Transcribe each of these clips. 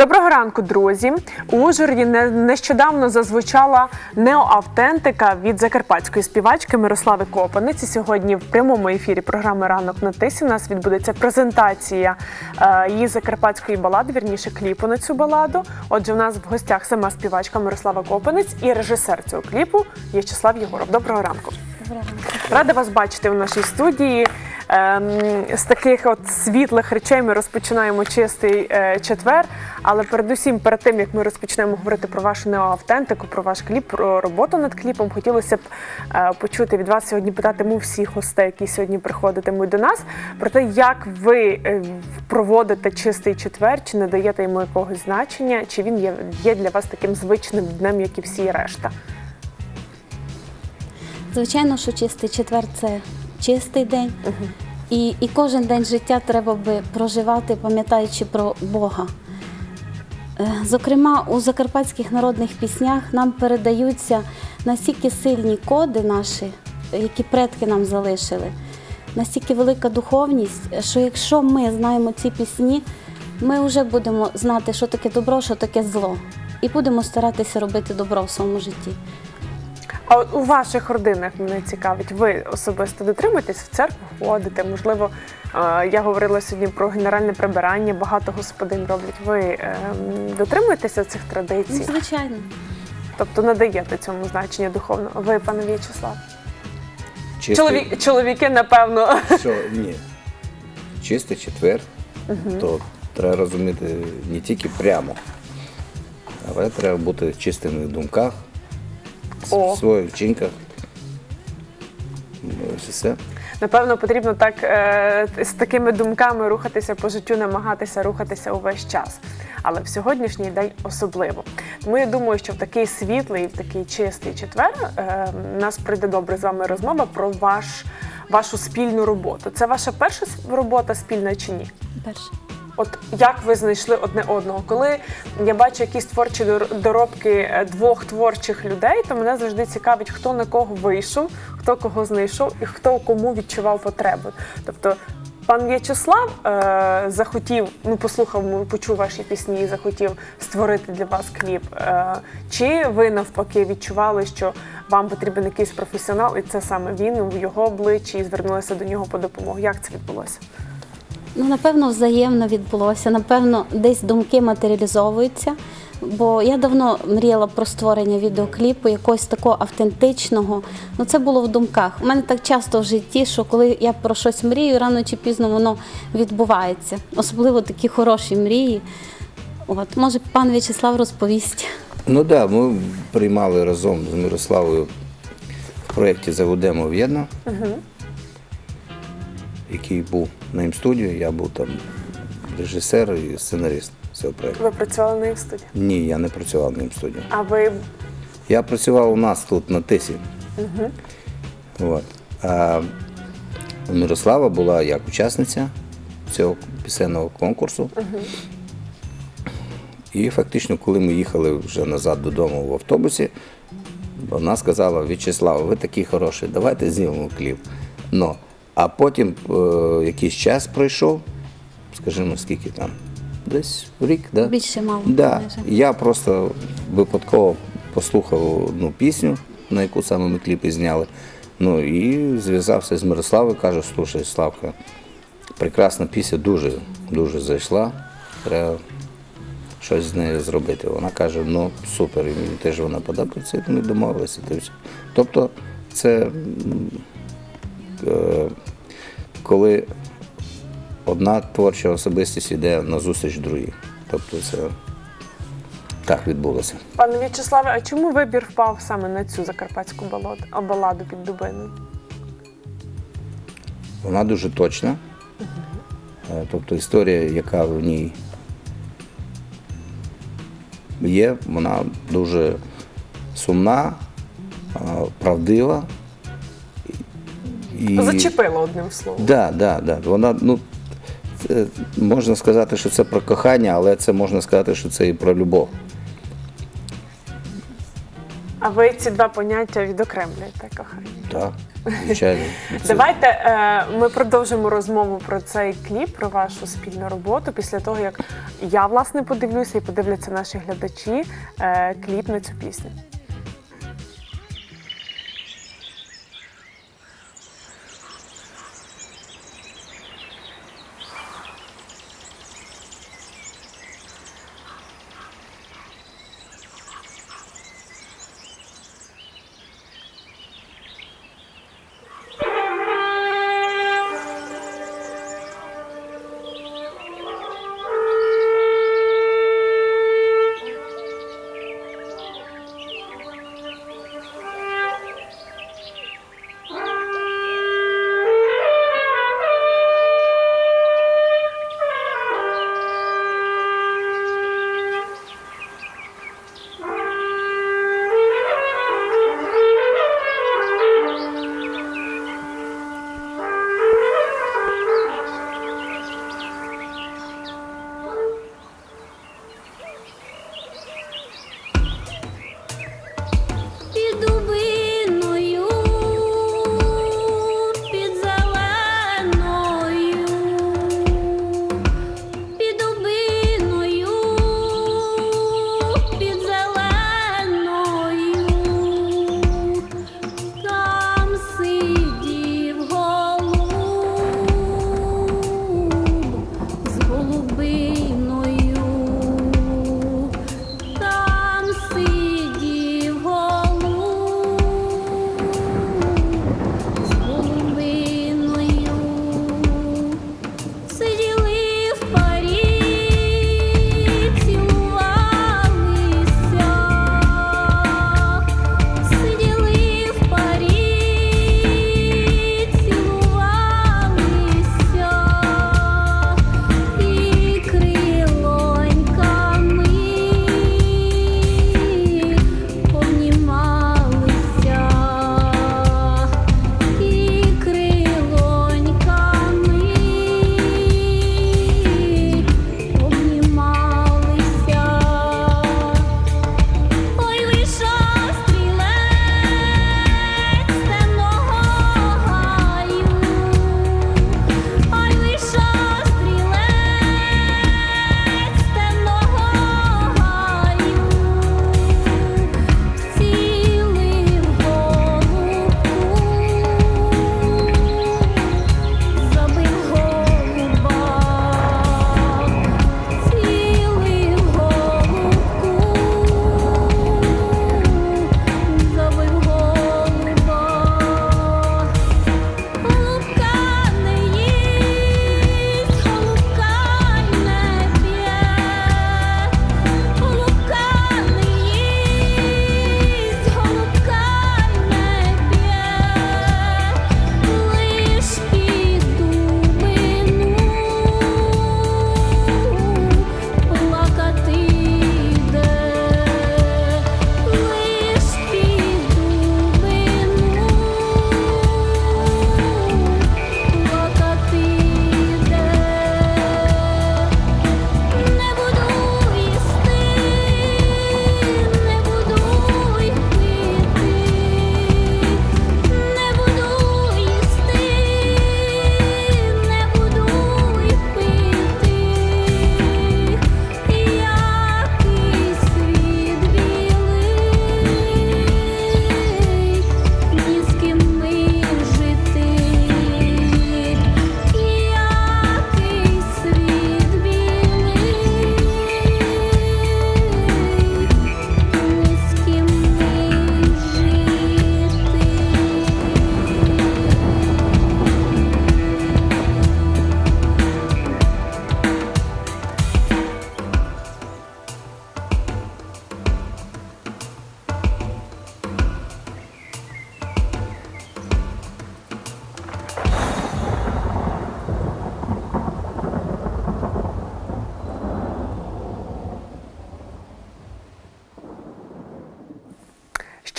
Доброго ранку, друзі. У Ужгороді не- нещодавно зазвучала неоавтентика від закарпатської співачки Мирослави Копаниці. Сьогодні в прямому ефірі програми Ранок на тисі у нас відбудеться презентація е, її закарпатської балади, вірніше кліпу на цю баладу. Отже, у нас в гостях сама співачка Мирослава Копанець і режисер цього кліпу В'ячеслав Єгоров. Доброго ранку. Рада вас бачити в нашій студії. Ем, З таких от світлих речей ми розпочинаємо чистий е, четвер. Але передусім, перед тим як ми розпочнемо говорити про вашу неоавтентику, про ваш кліп, про роботу над кліпом, хотілося б е, почути від вас сьогодні, питатиму всіх гостей, які сьогодні приходитимуть до нас, про те, як ви е, проводите чистий четвер, чи не даєте йому якогось значення, чи він є для вас таким звичним днем, як і всі решта. Звичайно, що чистий четвер це чистий день, і, і кожен день життя треба би проживати, пам'ятаючи про Бога. Е, Зокрема, у закарпатських народних піснях нам передаються настільки сильні коди наші, які предки нам залишили, настільки велика духовність, що якщо ми знаємо ці пісні, ми вже будемо знати, що таке добро, що таке зло, і будемо старатися робити добро в своєму житті. А от у ваших родинах мене цікавить, ви особисто дотримуєтесь в церкву ходите? Можливо, е, я говорила сьогодні про генеральне прибирання, багато господин роблять. Ви ем, дотримуєтеся цих Ну, традицій? звичайно. Тобто надаєте цьому значення духовно? Ви, пане В'ячеслав? Чистий, Чоловік, чоловіки, напевно. що, ні. Чистий четвер, то треба розуміти не тільки прямо, але треба бути чистим в думках, О. в своїх вчинках. Ну, ось і все. Напевно, потрібно так е, з такими думками рухатися по життю, намагатися рухатися увесь час. Але в сьогоднішній день особливо. Тому я думаю, що в такий світлий, в такий чистий четвер е, нас прийде добре з вами розмова про ваш, вашу спільну роботу. Це ваша перша робота спільна чи ні? Перше. От як ви знайшли одне одного? Коли я бачу якісь творчі доробки е, двох творчих людей, то мене завжди цікавить, хто на кого вийшов, хто кого знайшов і хто кому відчував потреби. Тобто. Пан В'ячеслав е, захотів, ну послухав, почув ваші пісні і захотів створити для вас кліп. Е, чи ви навпаки відчували, що вам потрібен якийсь професіонал, і це саме він в його обличчі і звернулися до нього по допомогу? Як це відбулося? Ну, напевно, взаємно відбулося. Напевно, десь думки матеріалізовуються. Бо я давно мріяла про створення відеокліпу, якогось такого автентичного. Ну, це було в думках. У мене так часто в житті, що коли я про щось мрію, рано чи пізно воно відбувається. Особливо такі хороші мрії. От, може, пан В'ячеслав розповість. Ну так, да, ми приймали разом з Мирославою в проєкті Заведемо В'єдна, який був на їм студію. Я був там режисер і сценарист цього проєкту. Ви працювали на їх студії? Ні, я не працював на їм студію. А ви Я працював у нас тут на Тисі. От. А Мирослава була як учасниця цього пісенного конкурсу. І фактично, коли ми їхали вже назад додому в автобусі, вона сказала: В'ячеслав, ви такий хороший, давайте знімемо кліп. Ну, а потім е, якийсь час пройшов, скажімо, скільки там, десь рік, да? Більше мало. Да. Я просто випадково послухав одну пісню, на яку саме ми кліпи зняли. Ну і зв'язався з Мирославою, кажу, слушай, Славка, прекрасна пісня, дуже, дуже зайшла. Треба щось з нею зробити. Вона каже, ну супер, і мені теж вона подобається, і ми домовилися. Тобто це е, коли одна творча особистість йде на зустріч другій. Тобто це так відбулося. Пане В'ячеславе, а чому вибір впав саме на цю закарпатську баладу, а баладу під Дубиною? Вона дуже точна. Е, Тобто історія, яка в ній є, вона дуже сумна, правдива. І... Зачепило одним словом. Да, да, да. Вона, ну, це, можна сказати, що це про кохання, але це можна сказати, що це і про любов. А ви ці два поняття відокремлюєте, кохання? Так, звичайно. Це- Давайте е, ми продовжимо розмову про цей кліп, про вашу спільну роботу після того, як я власне подивлюся і подивляться наші глядачі е, кліп на цю пісню.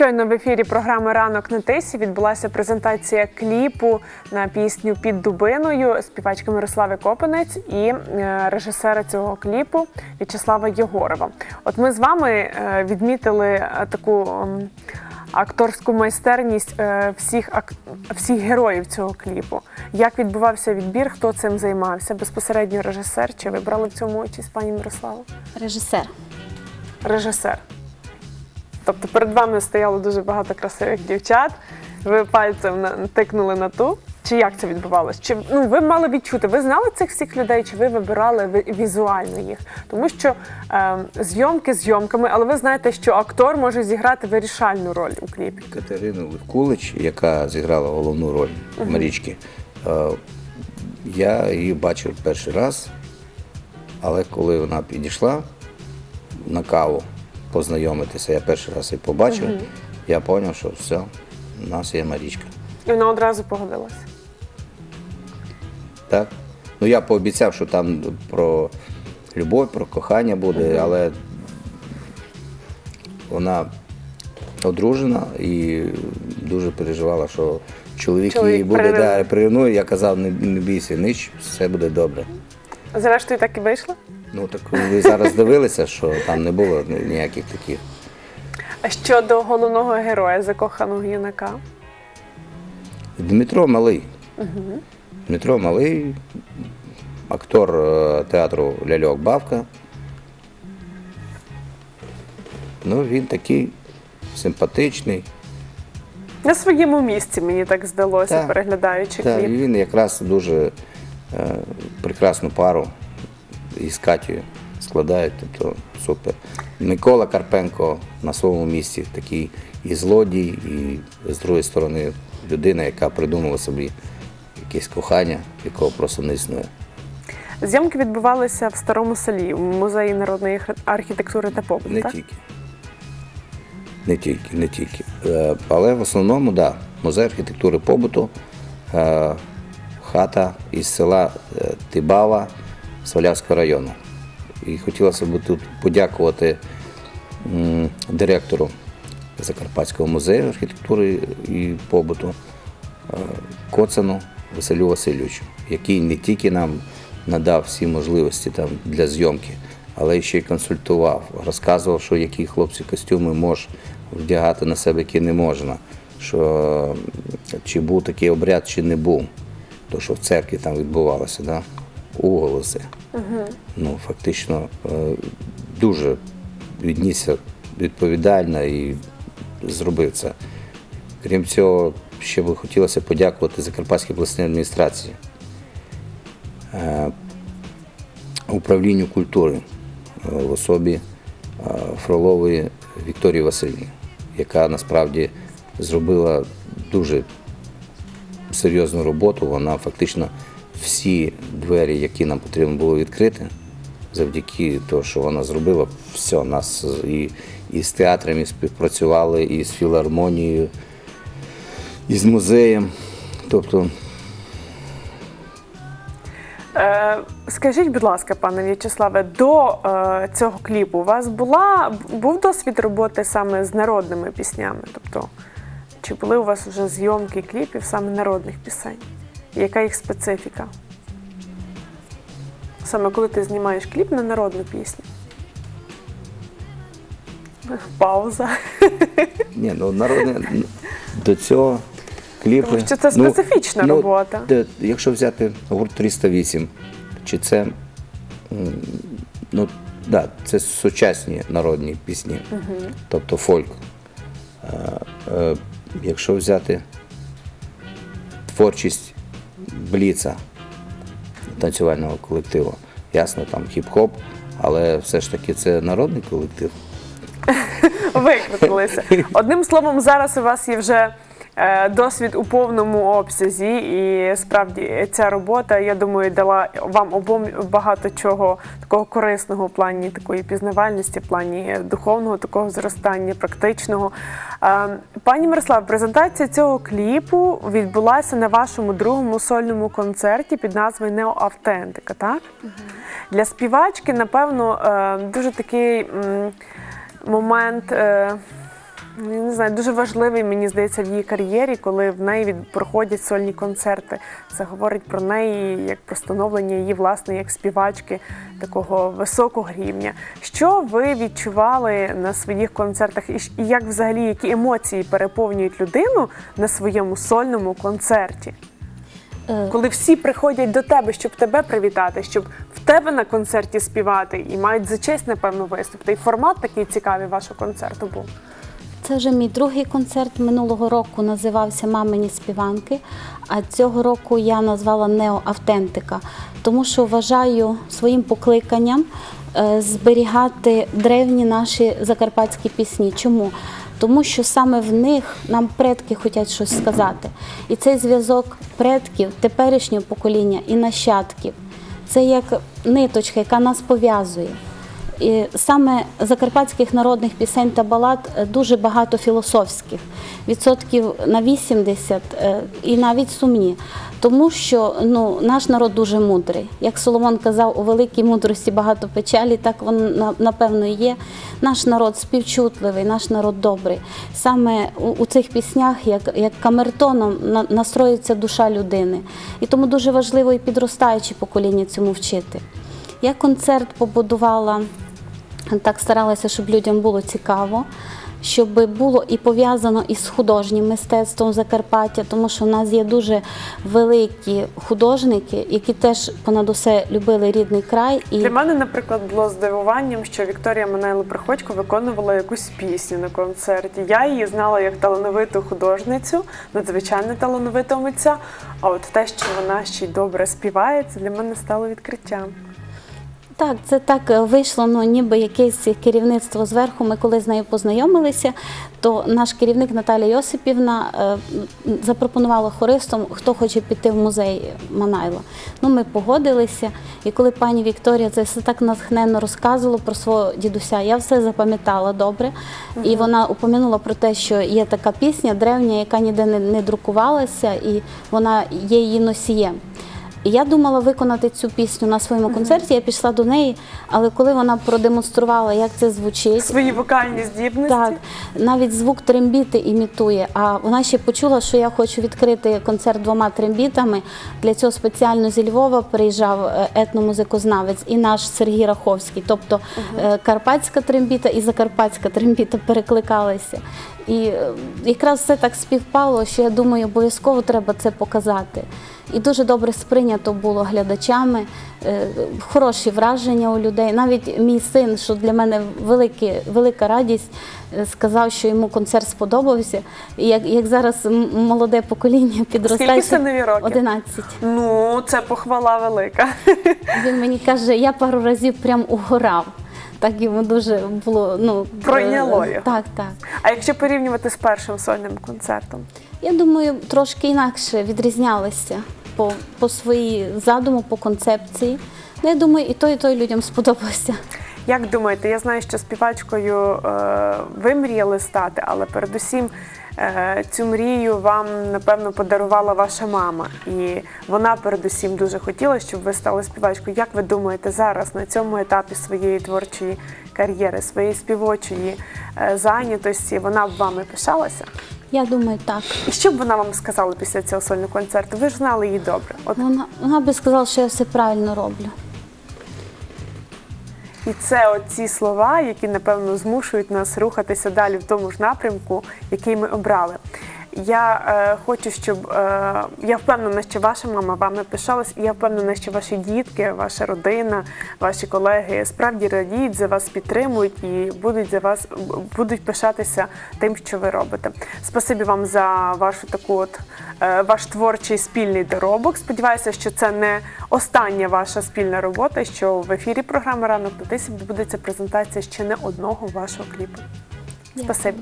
Щойно в ефірі програми Ранок на тисі відбулася презентація кліпу на пісню під дубиною співачки Мирослави Копинець і е, режисера цього кліпу В'ячеслава Єгорова. От ми з вами е, відмітили е, таку акторську майстерність всіх всіх героїв цього кліпу. Як відбувався відбір, хто цим займався? Безпосередньо режисер чи ви брали в цьому участь пані Мирослава? Режисер. режисер. Тобто перед вами стояло дуже багато красивих дівчат. Ви пальцем на- тикнули на ту. Чи як це відбувалося? Чи ну ви мали відчути? Ви знали цих всіх людей, чи ви вибирали ви- візуально їх? Тому що е, зйомки зйомками, але ви знаєте, що актор може зіграти вирішальну роль у кліпі. Катерину Левкулич, яка зіграла головну роль Марічки, е, я її бачив перший раз, але коли вона підійшла на каву познайомитися, я перший раз її побачив, я зрозумів, що все, у нас є Марічка. І вона одразу погодилася. Так? Ну я пообіцяв, що там про любов, про кохання буде, але вона одружена і дуже переживала, що чоловік, Чоловік її буде приревнує. да, приревнує. Я казав, не, не бійся, ніч, все буде добре. Зрештою, так і вийшло. Ну так ви зараз дивилися, що там не було ніяких таких. А щодо головного героя, закоханого юнака, Дмитро Малий. Дмитро Малий, актор е, театру Ляльок Бавка. Ну, він такий симпатичний. на своєму місці мені так здалося, Так. переглядаючи Та, і кліп. він якраз дуже е, прекрасну пару із Катєю складають, тобто супер. Микола Карпенко на своєму місці такий і злодій, і з другої сторони людина, яка придумала собі якесь кохання, якого просто не існує. Зйомки відбувалися в старому селі, у музеї народної архітектури та побуту. Не так? тільки. Не тільки, не тільки. Е, Але в основному, так, да, музей архітектури побуту, е, хата із села е, Тибава Свалявського району. І хотілося б тут подякувати директору Закарпатського музею архітектури і побуту е, Коцану Василю Васильовичу, який не тільки нам надав всі можливості там для зйомки, але ще й консультував, розказував, що які хлопці костюми можеш вдягати на себе, які не можна, що чи був такий обряд, чи не був. То, що в церкві там відбувалося, да? уголоси. Ну, фактично е, дуже віднісся відповідально і зробив це. Крім цього, ще би хотілося подякувати Закарпатській обласній адміністрації, е, управлінню культури е, в особі Фролової Вікторії Васильівни, яка насправді зробила дуже серйозну роботу. Вона фактично всі двері, які нам потрібно було відкрити, завдяки тому, що вона зробила, все, нас і, і з театрами співпрацювали, і з філармонією, і з музеєм. Тобто Е, скажіть, будь ласка, пане В'ячеславе, до е, цього кліпу у вас була був досвід роботи саме з народними піснями? Тобто, чи були у вас вже зйомки кліпів саме народних пісень? Яка їх специфіка? Саме коли ти знімаєш кліп на народну пісню? Пауза. Ні, ну народне до цього кліпи. Тому що це специфічна робота. де- якщо взяти гурт 308, чи це ну, да, це сучасні народні пісні, тобто фольк. Е, е, якщо взяти творчість Бліца танцювального колективу, ясно, там хіп-хоп, але все ж таки це народний колектив. Викрутилися. Одним словом, зараз у вас є вже досвід у повному обсязі, і справді ця робота, я думаю, дала вам обом багато чого такого корисного в плані такої пізнавальності, в плані духовного такого зростання, практичного. Е, Пані Мирослав, презентація цього кліпу відбулася на вашому другому сольному концерті під назвою Неоавтентика, так? Для співачки, напевно, е, дуже такий момент. Ну, Я не знаю, дуже важливий, мені здається, в її кар'єрі, коли в неї від проходять сольні концерти. Це говорить про неї як про становлення її власне як співачки такого високого рівня. Що ви відчували на своїх концертах, і як взагалі які емоції переповнюють людину на своєму сольному концерті? Е, Коли всі приходять до тебе, щоб тебе привітати, щоб в тебе на концерті співати, і мають за честь, напевно, виступити. І формат такий цікавий вашого концерту був. Це вже мій другий концерт минулого року називався Мамині співанки. А цього року я назвала Неоавтентика, тому що вважаю своїм покликанням е, зберігати древні наші закарпатські пісні. Чому? Тому що саме в них нам предки хочуть щось сказати. І цей зв'язок предків, теперішнього покоління і нащадків це як ниточка, яка нас пов'язує. І саме закарпатських народних пісень та балад е, дуже багато філософських, відсотків на 80 е, і навіть сумні. Тому що ну, наш народ дуже мудрий. Як Соломон казав, у великій мудрості багато печалі, так воно напевно і є. Наш народ співчутливий, наш народ добрий. Саме у, цих піснях, як, як камертоном, на- настроюється душа людини. І тому дуже важливо і підростаючі покоління цьому вчити. Я концерт побудувала так старалася, щоб людям було цікаво, щоб було і пов'язано із художнім мистецтвом Закарпаття, тому що в нас є дуже великі художники, які теж понад усе любили рідний край. І Для мене, наприклад, було здивуванням, що Вікторія Манайло Приходько виконувала якусь пісню на концерті. Я її знала як талановиту художницю, надзвичайно талановитого митця. А от те, що вона ще й добре співає, це для мене стало відкриттям. Так, це так е, вийшло, ну ніби якесь керівництво зверху. Ми коли з нею познайомилися, то наш керівник Наталія Йосипівна е, запропонувала хористам, хто хоче піти в музей Манайла. Ну, ми погодилися. І коли пані Вікторія це все так натхненно розказувала про свого дідуся, я все запам'ятала добре. І вона упомянула про те, що є така пісня древня, яка ніде не друкувалася, і вона є її носієм. І я думала виконати цю пісню на своєму концерті. Я пішла до неї, але коли вона продемонструвала, як це звучить, Свої вокальні здібності. так навіть звук трембіти імітує. А вона ще почула, що я хочу відкрити концерт двома трембітами. Для цього спеціально зі Львова приїжджав е, етномузикознавець і наш Сергій Раховський. Тобто е, карпатська трембіта і закарпатська трембіта перекликалися. І е, якраз все так співпало, що я думаю, обов'язково треба це показати. І дуже добре сприйнято було глядачами, е, хороші враження у людей. Навіть мій син, що для мене великі, велика радість, е, сказав, що йому концерт сподобався. І як, як зараз молоде покоління підростає. Скільки синові років? 11. Ну, це похвала велика. Він мені каже, я пару разів прям угорав. Так йому дуже було ну Пройняло е, його. Так, так. А якщо порівнювати з першим сольним концертом? Я думаю, трошки інакше відрізнялися по, по своїй задуму, по концепції. Ну, я думаю, і той, і той людям сподобався. Як думаєте, я знаю, що співачкою е, ви мріяли стати, але передусім цю мрію вам напевно подарувала ваша мама, і вона передусім дуже хотіла, щоб ви стали співачкою. Як ви думаєте зараз на цьому етапі своєї творчої кар'єри, своєї співочої е, зайнятості, вона б вами пишалася? Я думаю, так. І що б вона вам сказала після цього сольного концерту? Ви ж знали її добре. От Вона, вона би сказала, що я все правильно роблю. І це оці слова, які напевно змушують нас рухатися далі в тому ж напрямку, який ми обрали. Я е, хочу, щоб е, я впевнена, що ваша мама вами пишалась, і я впевнена, що ваші дітки, ваша родина, ваші колеги справді радіють за вас, підтримують і будуть за вас будуть пишатися тим, що ви робите. Спасибі вам за вашу таку от ваш творчий спільний доробок. Сподіваюся, що це не остання ваша спільна робота. Що в ефірі програми Ранок на тисі відбудеться презентація ще не одного вашого кліпу. Спасибі.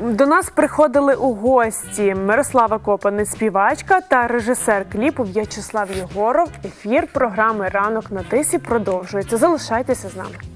До нас приходили у гості Мирослава Копанець, співачка та режисер кліпу В'ячеслав Єгоров. Ефір програми Ранок на тисі продовжується. Залишайтеся з нами.